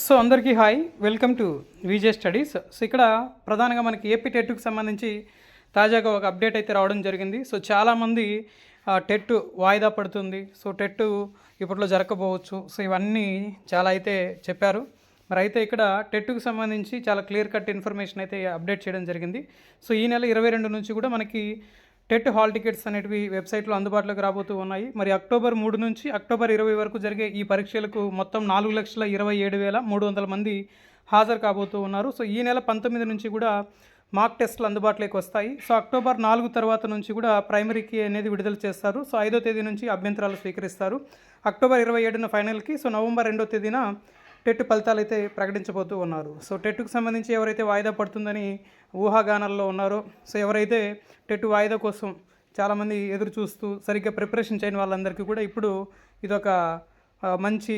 So అందరికీ hi welcome to V J studies. So ఇక్కడ ప్రధానంగా మనకి ఏపీ టెట్కు సంబంధించి తాజాగా ఒక అప్డేట్ అయితే రావడం జరిగింది. సో చాలామంది టెట్ వాయిదా పడుతుంది. సో టెట్ ఇప్పట్లో జరగకపోవచ్చు. సో ఇవన్నీ చాలా అయితే చెప్పారు. మరి అయితే ఇక్కడ టెట్కు సంబంధించి చాలా క్లియర్ కట్ ఇన్ఫర్మేషన్ అయితే అప్డేట్ చేయడం జరిగింది. సో ఈ నెల ఇరవై రెండు నుంచి కూడా మనకి టెట్ హాల్ టికెట్స్ అనేటివి వెబ్సైట్లో అందుబాటులోకి రాబోతూ ఉన్నాయి. మరి అక్టోబర్ మూడు నుంచి అక్టోబర్ ఇరవై వరకు జరిగే ఈ పరీక్షలకు మొత్తం నాలుగు లక్షల ఇరవై ఏడు వేల మూడు వందల మంది హాజరు కాబోతూ ఉన్నారు. సో ఈ నెల పంతొమ్మిది నుంచి కూడా మాక్ టెస్టులు అందుబాటులోకి వస్తాయి. సో అక్టోబర్ నాలుగు తర్వాత నుంచి కూడా ప్రైమరీకి అనేది విడుదల చేస్తారు. సో ఐదో తేదీ నుంచి అభ్యంతరాలు స్వీకరిస్తారు. అక్టోబర్ ఇరవై ఏడున ఫైనల్కి సో నవంబర్ రెండో తేదీన టెట్ ఫలితాలు అయితే ప్రకటించబోతూ ఉన్నారు. సో టెట్కు సంబంధించి ఎవరైతే వాయిదా పడుతుందని ఊహాగానాల్లో ఉన్నారో సో ఎవరైతే టెట్ వాయిదా కోసం చాలామంది ఎదురు చూస్తూ సరిగ్గా ప్రిపరేషన్ చేయని వాళ్ళందరికీ కూడా ఇప్పుడు ఇదొక మంచి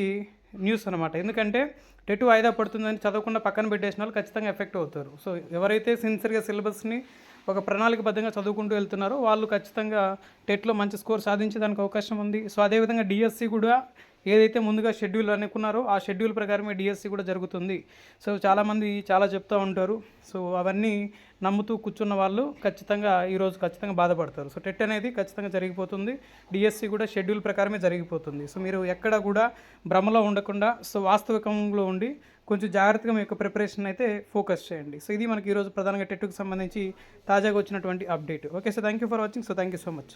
న్యూస్ అనమాట ఎందుకంటే టెట్ వాయిదా పడుతుందని చదవకుండా పక్కన పెట్టేసిన వాళ్ళు ఖచ్చితంగా ఎఫెక్ట్ అవుతారు. సో ఎవరైతే సిన్సియర్గా సిలబస్ని ఒక ప్రణాళికబద్ధంగా చదువుకుంటూ వెళ్తున్నారో వాళ్ళు ఖచ్చితంగా టెట్లో మంచి స్కోర్ సాధించేదానికి అవకాశం ఉంది. సో అదేవిధంగా డిఎస్సి కూడా ఏదైతే ముందుగా షెడ్యూల్ అనుకున్నారో ఆ షెడ్యూల్ ప్రకారమే డిఎస్సి కూడా జరుగుతుంది. సో చాలామంది చాలా చెప్తూ ఉంటారు. సో అవన్నీ నమ్ముతూ కూర్చున్న వాళ్ళు ఖచ్చితంగా ఈరోజు ఖచ్చితంగా బాధపడతారు. సో టెట్ అనేది ఖచ్చితంగా జరిగిపోతుంది. డిఎస్సి కూడా షెడ్యూల్ ప్రకారమే జరిగిపోతుంది. సో మీరు ఎక్కడ కూడా భ్రమలో ఉండకుండా సో వాస్తవికంలో ఉండి కొంచెం జాగ్రత్తగా మీ యొక్క ప్రిపరేషన్ అయితే ఫోకస్ చేయండి. సో ఇది మనకి ఈరోజు ప్రధానంగా టెట్కు సంబంధించి తాజాగా వచ్చినటువంటి update. Okay so thank you for watching. So thank you so much.